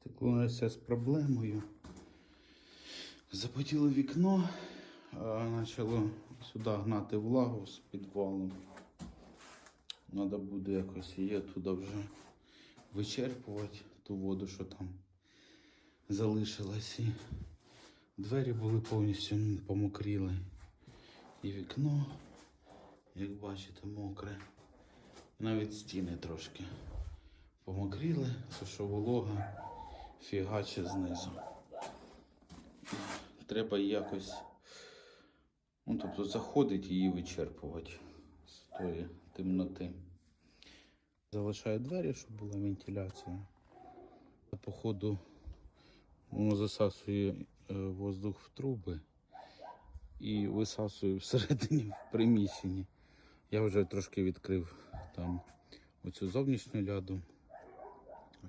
стикнулися з проблемою. Запотіло вікно, почало сюди гнати влагу з підвалу. Треба буде якось її туди вже вичерпувати, ту воду, що там залишилась. І двері були повністю помокріли. І вікно, як бачите, мокре. Навіть стіни трошки помокріли, то що волога фігаче знизу. Треба якось, ну, тобто заходить її вичерпувати з тої темноти. Залишаю двері, щоб була вентиляція. Походу, воно засасує е, воздух в труби і висасує всередині в приміщенні. Я вже трошки відкрив там оцю зовнішню ляду,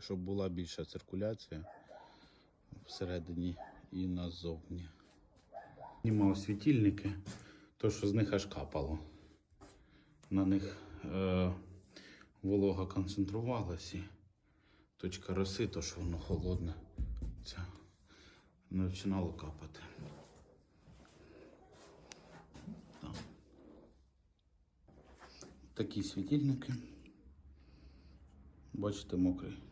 щоб була більша циркуляція всередині і назовні. Знімав світильники, то що з них аж капало. На них е, волога концентрувалась і точка роси, то що воно холодне, ця не починало капати. Так. Такі світильники. Бачите, мокрий.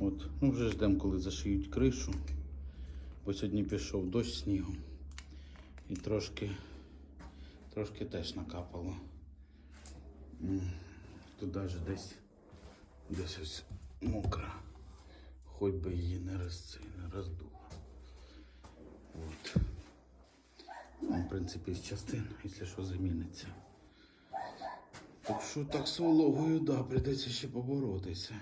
От, ну вже ждемо, коли зашиють кришу. Бо сьогодні пішов дощ снігом. І трошки, трошки теж накапало. Тут навіть десь, десь ось мокра. Хоч би її не, роз, не роздуло. От. Ну, в принципі, з частин, якщо що заміниться. Так що так з вологою, да, прийдеться ще поборотися.